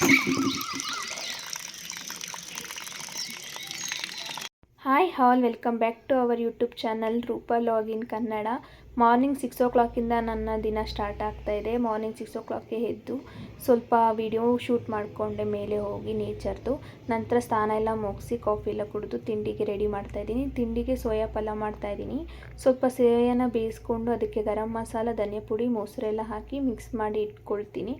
Thank you. Hi, all, welcome back to our YouTube channel Roopa login Kannada. Morning six ಓ ಕ್ಲಾಕಿಂದ ನನ್ನ ದಿನ start ಆಗ್ತಾ ಇದೆ. Morning six ಓ ಕ್ಲಾಕ್ಗೆ ಎದ್ದು ಸ್ವಲ್ಪ ವಿಡಿಯೋ ಶೂಟ್ ಮಾಡಿಕೊಂಡೆ, ಮೇಲೆ ಹೋಗಿ ನೇಚರ್ದು. ನಂತರ ಸ್ನಾನ ಎಲ್ಲ ಮುಗಿಸಿ ಕಾಫಿ ಎಲ್ಲ ಕುಡಿದು ತಿಂಡಿಗೆ ರೆಡಿ ಮಾಡ್ತಾ ಇದ್ದೀನಿ. ತಿಂಡಿಗೆ ಸೋಯಾ ಪಲಾವ್ ಮಾಡ್ತಾ ಇದ್ದೀನಿ. ಸ್ವಲ್ಪ ಸೇವೆಯನ್ನು ಬೇಯಿಸ್ಕೊಂಡು ಅದಕ್ಕೆ ಗರಂ ಮಸಾಲ, ಧನಿಯಾ ಪುಡಿ ಮೊಸರೆಲ್ಲ ಹಾಕಿ ಮಿಕ್ಸ್ ಮಾಡಿ ಇಟ್ಕೊಳ್ತೀನಿ.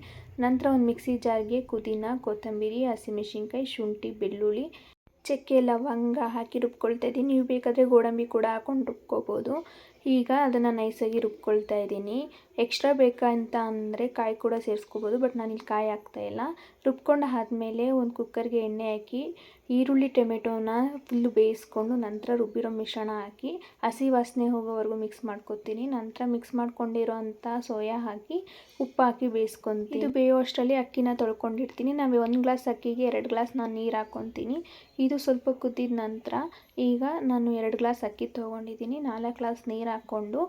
ನಂತರ ಒಂದು ಮಿಕ್ಸಿ ಜಾರ್ಗೆ ಪುದೀನ, ಕೊತ್ತಂಬರಿ ಹಸಿಮೆಣಸಿನ್ಕಾಯಿ ಶುಂಠಿ, ಬೆಳ್ಳುಳ್ಳಿ ಚಕ್ಕೆ ಲವಂಗ ಹಾಕಿ ರುಬ್ಕೊಳ್ತಾ ಇದ್ದೀನಿ. ನೀವು ಬೇಕಾದರೆ ಗೋಡಂಬಿ ಕೂಡ ಹಾಕೊಂಡು ರುಬ್ಕೋಬೋದು. ಈಗ ಅದನ್ನು ನೈಸಾಗಿ ರುಬ್ಕೊಳ್ತಾ ಇದ್ದೀನಿ. ಎಕ್ಸ್ಟ್ರಾ ಬೇಕಂತ ಅಂದರೆ ಕಾಯಿ ಕೂಡ ಸೇರಿಸ್ಕೋಬೋದು ಬಟ್ ನಾನಿಲ್ಲಿ ಕಾಯಿ ಹಾಕ್ತಾಯಿಲ್ಲ ರುಬ್ಕೊಂಡು ಆದಮೇಲೆ ಒಂದು ಕುಕ್ಕರ್ಗೆ ಎಣ್ಣೆ ಹಾಕಿ, ಈರುಳ್ಳಿ, ಟೊಮೆಟೊನ ಫುಲ್ಲು ಬೇಯಿಸ್ಕೊಂಡು ನಂತರ ರುಬ್ಬಿರೋ ಮಿಶ್ರಣ ಹಾಕಿ, ಹಸಿ ವಾಸನೆ ಹೋಗೋವರೆಗೂ ಮಿಕ್ಸ್ ಮಾಡ್ಕೊತೀನಿ. ನಂತರ ಮಿಕ್ಸ್ ಮಾಡ್ಕೊಂಡಿರೋ ಅಂಥ ಸೋಯಾ ಹಾಕಿ, ಉಪ್ಪು ಹಾಕಿ ಬೇಯಿಸ್ಕೊತೀನಿ. ಇದು ಬೇಯೋ ಅಷ್ಟರಲ್ಲಿ ಅಕ್ಕಿನ ತೊಳ್ಕೊಂಡಿರ್ತೀನಿ. ನಾವು ಒಂದು ಗ್ಲಾಸ್ ಅಕ್ಕಿಗೆ ಎರಡು ಗ್ಲಾಸ್ ನಾನು ನೀರು ಹಾಕ್ಕೊತೀನಿ ಇದು ಸ್ವಲ್ಪ ಕುದ್ದಿದ ನಂತರ ಈಗ ನಾನು ಎರಡು ಗ್ಲಾಸ್ ಅಕ್ಕಿ ತೊಗೊಂಡಿದ್ದೀನಿ. ನಾಲ್ಕು ಗ್ಲಾಸ್ ನೀರು ಹಾಕ್ಕೊಂಡು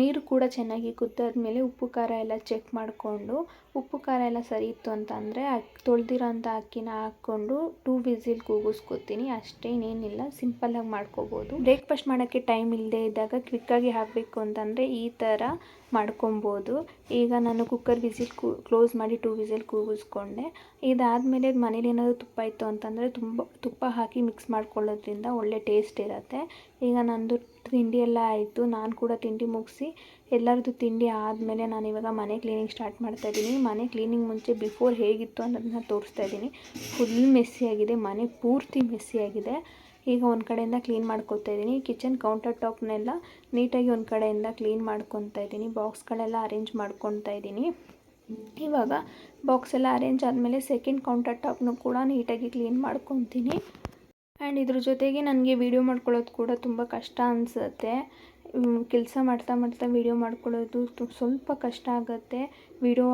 ನೀರು ಕೂಡ ಚೆನ್ನಾಗಿ ಕುದ್ದಾದ್ಮೇಲೆ ಉಪ್ಪು ಖಾರ ಎಲ್ಲ ಚೆಕ್ ಮಾಡಿಕೊಂಡು, ಉಪ್ಪು ಖಾರ ಎಲ್ಲ ಸರಿ ಇತ್ತು ಅಂತ ಅಂದರೆ ಅಕ್ಕಿ ತೊಳೆದಿರೋಂಥ ಅಕ್ಕಿನ ಹಾಕ್ಕೊಂಡು ಟೂ ವಿಸಿಲ್ ಕೂಗಿಸ್ಕೊತೀನಿ. ಅಷ್ಟೇನೇನಿಲ್ಲ ಸಿಂಪಲ್ಲಾಗಿ ಮಾಡ್ಕೋಬೋದು. ಬ್ರೇಕ್ಫಾಸ್ಟ್ ಮಾಡೋಕ್ಕೆ ಟೈಮ್ ಇಲ್ಲದೆ ಇದ್ದಾಗ ಕ್ವಿಕ್ಕಾಗಿ ಹಾಕಬೇಕು ಅಂತಂದರೆ ಈ ಥರ ಮಾಡ್ಕೊಬೋದು. ಈಗ ನಾನು ಕುಕ್ಕರ್ ವಿಸಿಲ್ ಕೂ ಕ್ಲೋಸ್ ಮಾಡಿ ಟೂ ವಿಸಿಲ್ ಕೂಗಿಸ್ಕೊಂಡೆ. ಇದಾದಮೇಲೆ ಮನೇಲಿ ಏನಾದರೂ ತುಪ್ಪ ಇತ್ತು ಅಂತಂದರೆ ತುಂಬ, ತುಪ್ಪ ಹಾಕಿ ಮಿಕ್ಸ್ ಮಾಡ್ಕೊಳ್ಳೋದ್ರಿಂದ ಒಳ್ಳೆ ಟೇಸ್ಟ್ ಇರುತ್ತೆ. ಈಗ ನಂದು ತಿಂಡಿ ಎಲ್ಲ ಆಯಿತು. ನಾನು ಕೂಡ ತಿಂಡಿ ಮುಗಿಸಿ ಎಲ್ಲರದ್ದು ತಿಂಡಿ ಆದಮೇಲೆ ನಾನು ಇವಾಗ ಮನೆ ಕ್ಲೀನಿಂಗ್ ಸ್ಟಾರ್ಟ್ ಮಾಡ್ತಾ ಇದ್ದೀನಿ. ಮನೆ ಕ್ಲೀನಿಂಗ್ ಮುಂಚೆ ಬಿಫೋರ್ ಹೇಗಿತ್ತು ಅನ್ನೋದನ್ನ ತೋರಿಸ್ತಾ ಇದ್ದೀನಿ. ಫುಲ್ ಮೆಸ್ಸಿಯಾಗಿದೆ ಮನೆ ಪೂರ್ತಿ ಮೆಸ್ಸಿಯಾಗಿದೆ ಈಗ ಒಂದು ಕಡೆಯಿಂದ ಕ್ಲೀನ್ ಮಾಡ್ಕೊತಾ ಇದ್ದೀನಿ. ಕಿಚನ್ ಕೌಂಟರ್ ಟಾಪ್ನೆಲ್ಲ ನೀಟಾಗಿ ಒಂದು ಕಡೆಯಿಂದ ಕ್ಲೀನ್ ಮಾಡ್ಕೊತಾ ಇದ್ದೀನಿ. ಬಾಕ್ಸ್ಗಳೆಲ್ಲ ಅರೇಂಜ್ ಮಾಡ್ಕೊತಾ ಇದ್ದೀನಿ. ಇವಾಗ ಬಾಕ್ಸ್ ಎಲ್ಲ ಅರೇಂಜ್ ಆದಮೇಲೆ ಸೆಕೆಂಡ್ ಕೌಂಟರ್ ಟಾಪ್ನು ಕೂಡ ನೀಟಾಗಿ ಕ್ಲೀನ್ ಮಾಡ್ಕೊತೀನಿ ಆ್ಯಂಡ್ ಇದ್ರ ಜೊತೆಗೆ ನನಗೆ ವೀಡಿಯೋ ಮಾಡ್ಕೊಳ್ಳೋದು ಕೂಡ ತುಂಬ ಕಷ್ಟ ಅನಿಸುತ್ತೆ. ಕೆಲಸ ಮಾಡ್ತಾ ಮಾಡ್ತಾ ವೀಡಿಯೋ ಮಾಡ್ಕೊಳ್ಳೋದು ಸ್ವಲ್ಪ ಕಷ್ಟ ಆಗುತ್ತೆ. ವೀಡಿಯೋ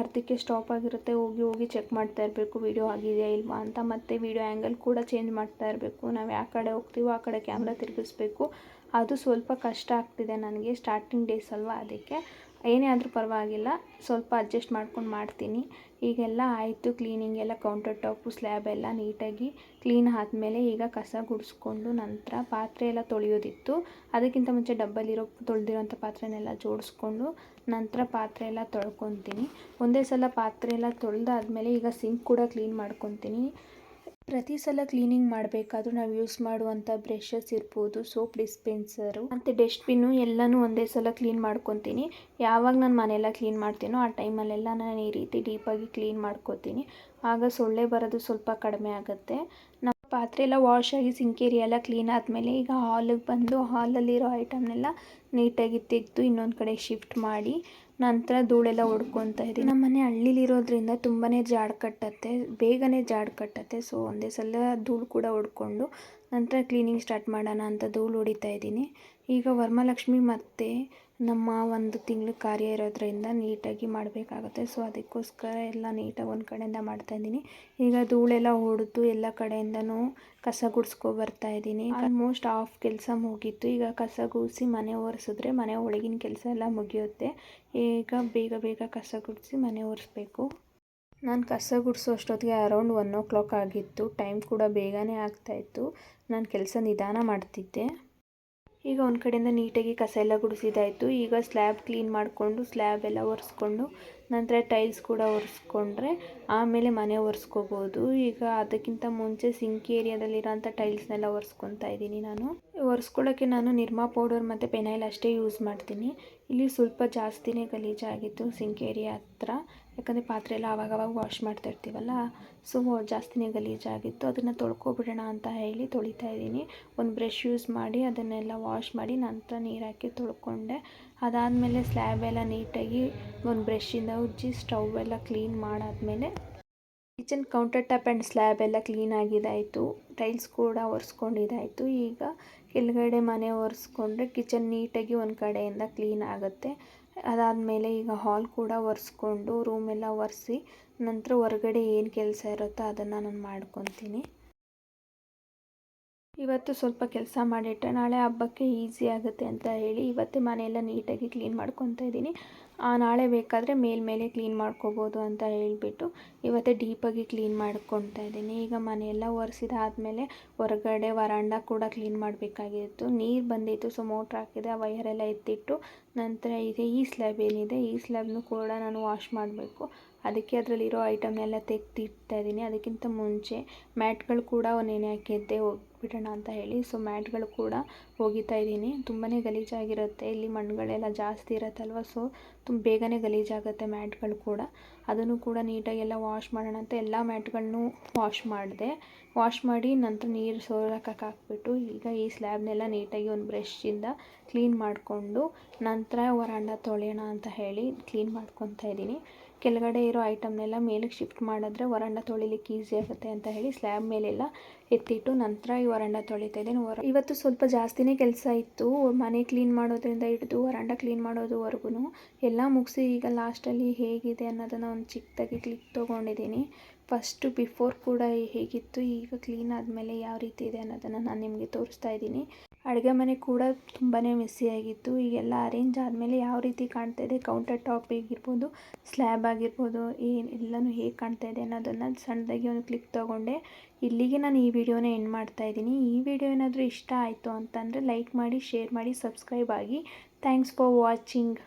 ಅರ್ಧಕ್ಕೆ ಸ್ಟಾಪ್ ಆಗಿರುತ್ತೆ. ಹೋಗಿ ಹೋಗಿ ಚೆಕ್ ಮಾಡ್ತಾ ಇರಬೇಕು ವೀಡಿಯೋ ಆಗಿದೆಯಾ ಇಲ್ವಾ ಅಂತ. ಮತ್ತು ವೀಡಿಯೋ ಆ್ಯಂಗಲ್ ಕೂಡ ಚೇಂಜ್ ಮಾಡ್ತಾ ಇರಬೇಕು. ನಾವು ಯಾವ ಕಡೆ ಹೋಗ್ತೀವೋ ಆ ಕಡೆ ಕ್ಯಾಮ್ರಾ ತಿರುಗಿಸ್ಬೇಕು. ಅದು ಸ್ವಲ್ಪ ಕಷ್ಟ ಆಗ್ತಿದೆ ನನಗೆ. ಸ್ಟಾರ್ಟಿಂಗ್ ಡೇಸ್ ಅಲ್ವಾ ಅದಕ್ಕೆ. ಏನೇ ಆದರೂ ಪರವಾಗಿಲ್ಲ, ಸ್ವಲ್ಪ ಅಡ್ಜಸ್ಟ್ ಮಾಡ್ಕೊಂಡು ಮಾಡ್ತೀನಿ. ಈಗೆಲ್ಲ ಆಯಿತು ಕ್ಲೀನಿಂಗ್ ಎಲ್ಲ ಕೌಂಟರ್ ಟಾಪು ಸ್ಲ್ಯಾಬ್ ಎಲ್ಲ ನೀಟಾಗಿ ಕ್ಲೀನ್ ಆದಮೇಲೆ ಈಗ ಕಸ ಗುಡಿಸ್ಕೊಂಡು ನಂತರ ಪಾತ್ರೆ ಎಲ್ಲ ತೊಳೆಯೋದಿತ್ತು. ಅದಕ್ಕಿಂತ ಮುಂಚೆ ಡಬ್ಬಲ್ಲಿರೋ, ತೊಳೆದಿರೋಂಥ ಪಾತ್ರೆನೆಲ್ಲ ಜೋಡಿಸ್ಕೊಂಡು ನಂತರ ಪಾತ್ರೆ ಎಲ್ಲ ತೊಳ್ಕೊತೀನಿ. ಒಂದೇ ಸಲ ಪಾತ್ರೆ ಎಲ್ಲ ತೊಳೆದಾದ್ಮೇಲೆ ಈಗ ಸಿಂಕ್ ಕೂಡ ಕ್ಲೀನ್ ಮಾಡ್ಕೊತೀನಿ. ಪ್ರತಿ ಸಲ ಕ್ಲೀನಿಂಗ್ ಮಾಡಬೇಕಾದ್ರೂ ನಾವು ಯೂಸ್ ಮಾಡುವಂಥ ಬ್ರಷಸ್ ಇರ್ಬೋದು, ಸೋಪ್ ಡಿಸ್ಪೆನ್ಸರು ಮತ್ತು ಡಸ್ಟ್ಬಿನ್ನು ಎಲ್ಲನೂ ಒಂದೇ ಸಲ ಕ್ಲೀನ್ ಮಾಡ್ಕೊತೀನಿ. ಯಾವಾಗ ನಾನು ಮನೆಯೆಲ್ಲ ಕ್ಲೀನ್ ಮಾಡ್ತೀನೋ ಆ ಟೈಮಲ್ಲೆಲ್ಲ ನಾನು ಈ ರೀತಿ ಡೀಪಾಗಿ ಕ್ಲೀನ್ ಮಾಡ್ಕೊತೀನಿ. ಆಗ ಸೊಳ್ಳೆ ಬರೋದು ಸ್ವಲ್ಪ ಕಡಿಮೆ ಆಗುತ್ತೆ. ನಮ್ಮ ಪಾತ್ರೆ ಎಲ್ಲ ವಾಶ್ ಆಗಿ ಸಿಂಕೇರಿ ಎಲ್ಲ ಕ್ಲೀನ್ ಆದಮೇಲೆ ಈಗ ಹಾಲಿಗೆ ಬಂದು ಹಾಲಲ್ಲಿರೋ ಐಟಮ್ನೆಲ್ಲ ನೀಟಾಗಿ ತೆಗೆದು ಇನ್ನೊಂದು ಕಡೆ ಶಿಫ್ಟ್ ಮಾಡಿ ನಂತರ ಧೂಳೆಲ್ಲ ಹೊಡ್ಕೊತಾ ಇದೆ ನಮ್ಮ ಮನೆ ಹಳ್ಳಿಲಿರೋದ್ರಿಂದ ತುಂಬಾ ಜಾಡ್ ಕಟ್ಟತ್ತೆ, ಬೇಗನೆ ಜಾಡ್ ಕಟ್ಟತ್ತೆ. ಸೊ ಒಂದೇ ಸಲ ಧೂಳು ಕೂಡ ಹೊಡ್ಕೊಂಡು ನಂತರ ಕ್ಲೀನಿಂಗ್ ಸ್ಟಾರ್ಟ್ ಮಾಡೋಣ ಅಂತ ಧೂಳು ಹೊಡಿತಾ ಇದ್ದೀನಿ. ಈಗ ವರಮಹಾಲಕ್ಷ್ಮಿ ಮತ್ತು ನಮ್ಮ ಒಂದು ತಿಂಗಳು ಕಾರ್ಯ ಇರೋದ್ರಿಂದ ನೀಟಾಗಿ ಮಾಡಬೇಕಾಗುತ್ತೆ. ಸೊ ಅದಕ್ಕೋಸ್ಕರ ಎಲ್ಲ ನೀಟಾಗಿ ಒಂದು ಕಡೆಯಿಂದ ಮಾಡ್ತಾಯಿದ್ದೀನಿ ಈಗ ಧೂಳೆಲ್ಲ ಹೊಡೆದು ಎಲ್ಲ ಕಡೆಯಿಂದನೂ ಕಸ ಗುಡಿಸ್ಕೊ ಬರ್ತಾ ಇದ್ದೀನಿ. ಆಲ್ಮೋಸ್ಟ್ ಆಫ್ ಕೆಲಸ ಮುಗೀತು. ಈಗ ಕಸ ಗುಡಿಸಿ ಮನೆ ಒರೆಸಿದ್ರೆ ಮನೆ ಒಳಗಿನ ಕೆಲಸ ಎಲ್ಲ ಮುಗಿಯುತ್ತೆ. ಈಗ ಬೇಗ ಬೇಗ ಕಸ ಗುಡಿಸಿ ಮನೆ ಒರೆಸ್ಬೇಕು. ನಾನು ಕಸ ಗುಡಿಸೋ ಅಷ್ಟೊತ್ತಿಗೆ ಅರೌಂಡ್ ಒನ್ ಓ ಕ್ಲಾಕ್ ಆಗಿತ್ತು. ಟೈಮ್ ಕೂಡ ಬೇಗನೆ ಆಗ್ತಾಯಿತ್ತು ನಾನು ಕೆಲಸ ನಿಧಾನ ಮಾಡ್ತಿದ್ದೆ. ಈಗ ಒಂದು ಕಡೆಯಿಂದ ನೀಟಾಗಿ ಕಸ ಎಲ್ಲ ಗುಡಿಸಿದಾಯಿತು ಈಗ ಸ್ಲ್ಯಾಬ್ ಕ್ಲೀನ್ ಮಾಡಿಕೊಂಡು ಸ್ಲ್ಯಾಬ್ ಎಲ್ಲ ಒರೆಸ್ಕೊಂಡು, ನಂತರ ಟೈಲ್ಸ್ ಕೂಡ ಒರೆಸ್ಕೊಂಡ್ರೆ ಆಮೇಲೆ ಮನೆ ಒರೆಸ್ಕೋಬೋದು. ಈಗ ಅದಕ್ಕಿಂತ ಮುಂಚೆ ಸಿಂಕ್ ಏರಿಯಾದಲ್ಲಿರೋಂಥ ಟೈಲ್ಸ್ನೆಲ್ಲ ಒರೆಸ್ಕೊತಾ ಇದ್ದೀನಿ ನಾನು. ಒರೆಸ್ಕೊಳ್ಳೋಕ್ಕೆ ನಾನು ನಿರ್ಮಾ ಪೌಡರ್ ಮತ್ತು ಪೆನೈಲ್ ಅಷ್ಟೇ ಯೂಸ್ ಮಾಡ್ತೀನಿ. ಇಲ್ಲಿ ಸ್ವಲ್ಪ ಜಾಸ್ತಿನೇ ಗಲೀಜಾಗಿತ್ತು ಸಿಂಕ್ ಏರಿಯಾ ಹತ್ರ. ಯಾಕಂದರೆ ಪಾತ್ರೆ ಎಲ್ಲ ಆವಾಗವಾಗ ವಾಶ್ ಮಾಡ್ತಾ ಇರ್ತೀವಲ್ಲ ಸೊ ಜಾಸ್ತಿನೇ ಗಲೀಜಾಗಿತ್ತು. ಅದನ್ನು ತೊಳ್ಕೊಬಿಡೋಣ ಅಂತ ಹೇಳಿ ತೊಳಿತಾ ಇದ್ದೀನಿ. ಒಂದು ಬ್ರಷ್ ಯೂಸ್ ಮಾಡಿ ಅದನ್ನೆಲ್ಲ ವಾಶ್ ಮಾಡಿ ನಂತರ ನೀರು ಹಾಕಿ ತೊಳ್ಕೊಂಡೆ. ಅದಾದಮೇಲೆ ಸ್ಲ್ಯಾಬ್ ಎಲ್ಲ ನೀಟಾಗಿ ಒಂದು ಬ್ರಷಿಂದ ಉಜ್ಜಿ ಸ್ಟವ್ ಎಲ್ಲ ಕ್ಲೀನ್ ಮಾಡಾದಮೇಲೆ kitchen counter top and slab ಎಲ್ಲ ಕ್ಲೀನ್ ಆಗಿದಾಯಿತು. ಟೈಲ್ಸ್ ಕೂಡ ಒರೆಸ್ಕೊಂಡಿದ್ದಾಯಿತು ಈಗ ಕೆಳಗಡೆ ಮನೆ ಒರೆಸ್ಕೊಂಡ್ರೆ ಕಿಚನ್ ನೀಟಾಗಿ ಒಂದು ಕಡೆಯಿಂದ ಕ್ಲೀನ್ ಆಗುತ್ತೆ. ಅದಾದಮೇಲೆ ಈಗ ಹಾಲ್ ಕೂಡ ಒರೆಸ್ಕೊಂಡು ರೂಮೆಲ್ಲ ಒರೆಸಿ ನಂತರ ಹೊರಗಡೆ ಏನು ಕೆಲಸ ಇರುತ್ತೋ ಅದನ್ನು ನಾನು ಮಾಡ್ಕೊತೀನಿ. ಇವತ್ತು ಸ್ವಲ್ಪ ಕೆಲಸ ಮಾಡಿಟ್ಟೆ. ನಾಳೆ ಹಬ್ಬಕ್ಕೆ ಈಸಿ ಆಗುತ್ತೆ ಅಂತ ಹೇಳಿ ಇವತ್ತೇ ಮನೆಯೆಲ್ಲ ನೀಟಾಗಿ ಕ್ಲೀನ್ ಮಾಡ್ಕೊತಾ ಇದ್ದೀನಿ. ನಾಳೆ ಬೇಕಾದರೆ ಮೇಲ್ಮೇಲೆ ಕ್ಲೀನ್ ಮಾಡ್ಕೋಬೋದು ಅಂತ ಹೇಳಿಬಿಟ್ಟು ಇವತ್ತೇ ಡೀಪಾಗಿ ಕ್ಲೀನ್ ಮಾಡ್ಕೊತಾ ಇದ್ದೀನಿ. ಈಗ ಮನೆಯೆಲ್ಲ ಒರೆಸಿದಾದಮೇಲೆ ಹೊರಗಡೆ ವರಾಂಡ ಕೂಡ ಕ್ಲೀನ್ ಮಾಡಬೇಕಾಗಿತ್ತು. ನೀರು ಬಂದಿತ್ತು ಸೊ ಮೋಟ್ರ್ ಹಾಕಿದೆ, ಆ ವೈಯರೆಲ್ಲ ಎತ್ತಿಟ್ಟು ನಂತರ ಇದೆ, ಈ ಸ್ಲ್ಯಾಬ್ ಏನಿದೆ, ಈ ಸ್ಲ್ಯಾಬ್ನು ಕೂಡ ನಾನು ವಾಶ್ ಮಾಡಬೇಕು. ಅದಕ್ಕೆ ಅದರಲ್ಲಿರೋ ಐಟಮ್ನೆಲ್ಲ ತೆಗೆದಿಡ್ತಾ ಇದ್ದೀನಿ ಅದಕ್ಕಿಂತ ಮುಂಚೆ ಮ್ಯಾಟ್ಗಳು ಕೂಡ ನೆನೆ ಹಾಕಿದ್ದೆ, ಹೋಗ್ಬಿಡೋಣ ಅಂತ ಹೇಳಿ. ಸೊ, ಮ್ಯಾಟ್ಗಳು ಕೂಡ ಒಗಿತಾ ಇದ್ದೀನಿ. ತುಂಬಾ ಗಲೀಜಾಗಿರುತ್ತೆ. ಇಲ್ಲಿ ಮಣ್ಣುಗಳೆಲ್ಲ ಜಾಸ್ತಿ ಇರುತ್ತಲ್ವ? ಸೊ, ತುಂಬ ಬೇಗನೆ ಗಲೀಜಾಗುತ್ತೆ ಮ್ಯಾಟ್ಗಳು ಕೂಡ. ಅದನ್ನು ಕೂಡ ನೀಟಾಗಿ ಎಲ್ಲ ವಾಶ್ ಮಾಡೋಣ ಅಂತ ಎಲ್ಲ ಮ್ಯಾಟ್ಗಳನ್ನು ವಾಶ್ ಮಾಡಿದೆ. ವಾಶ್ ಮಾಡಿ ನಂತರ ನೀರು ಸೋರಕ್ಕೆ ಹಾಕ್ಬಿಟ್ಟು ಈಗ ಈ ಸ್ಲ್ಯಾಬ್ನೆಲ್ಲ ನೀಟಾಗಿ ಒಂದು ಬ್ರಷಿಂದ ಕ್ಲೀನ್ ಮಾಡಿಕೊಂಡು ನಂತರ ವರಾಂಡ ತೊಳೆಯೋಣ ಅಂತ ಹೇಳಿ ಕ್ಲೀನ್ ಮಾಡ್ಕೊತಾ ಇದ್ದೀನಿ. ಕೆಳಗಡೆ ಇರೋ ಐಟಮ್ನೆಲ್ಲ ಮೇಲಕ್ಕೆ ಶಿಫ್ಟ್ ಮಾಡಿದ್ರೆ ವರಾಂಡ ತೊಳಿಲಿಕ್ಕೆ ಈಸಿ ಆಗುತ್ತೆ ಅಂತ ಹೇಳಿ ಸ್ಲ್ಯಾಬ್ ಮೇಲೆಲ್ಲ ಎತ್ತಿಟ್ಟು ನಂತರ ಈ ವರಾಂಡ ತೊಳಿತಾ ಇದ್ದೀನಿ. ವರ ಇವತ್ತು ಸ್ವಲ್ಪ ಜಾಸ್ತಿನೇ ಕೆಲಸ ಇತ್ತು. ಮನೆ ಕ್ಲೀನ್ ಮಾಡೋದ್ರಿಂದ ಹಿಡಿದು ವರಾಂಡ ಕ್ಲೀನ್ ಮಾಡೋದುವರೆಗೂ ಎಲ್ಲ ಮುಗಿಸಿ ಈಗ ಲಾಸ್ಟಲ್ಲಿ ಹೇಗಿದೆ ಅನ್ನೋದನ್ನು ಒಂದು ಚಿಕ್ಕದಾಗಿ ಕ್ಲಿಕ್ ತೊಗೊಂಡಿದ್ದೀನಿ. ಫಸ್ಟು ಬಿಫೋರ್ ಕೂಡ ಹೇಗಿತ್ತು, ಈಗ ಕ್ಲೀನ್ ಆದಮೇಲೆ ಯಾವ ರೀತಿ ಇದೆ ಅನ್ನೋದನ್ನು ನಾನು ನಿಮಗೆ ತೋರಿಸ್ತಾ ಇದ್ದೀನಿ. ಅಡುಗೆ ಮನೆ ಕೂಡ ತುಂಬಾ ಮೆಸ್ಸಿಯಾಗಿತ್ತು ಈಗೆಲ್ಲ ಅರೇಂಜ್ ಆದಮೇಲೆ ಯಾವ ರೀತಿ ಕಾಣ್ತಾ ಇದೆ? ಕೌಂಟರ್ ಟಾಪ್ ಆಗಿರ್ಬೋದು ಸ್ಲ್ಯಾಬ್ ಆಗಿರ್ಬೋದು, ಏನು ಎಲ್ಲನೂ ಹೇಗೆ ಕಾಣ್ತಾ ಇದೆ ಅನ್ನೋದನ್ನು ಸಣ್ಣದಾಗಿ ಒಂದು ಕ್ಲಿಕ್ ತೊಗೊಂಡೆ. ಇಲ್ಲಿಗೆ ನಾನು ಈ ವಿಡಿಯೋನ ಎಂಡ್ ಮಾಡ್ತಾ ಇದ್ದೀನಿ. ಈ ವಿಡಿಯೋ ಏನಾದರೂ ಇಷ್ಟ ಆಯಿತು ಅಂತಂದರೆ ಲೈಕ್ ಮಾಡಿ ಶೇರ್ ಮಾಡಿ ಸಬ್ಸ್ಕ್ರೈಬ್ ಆಗಿ. Thanks for watching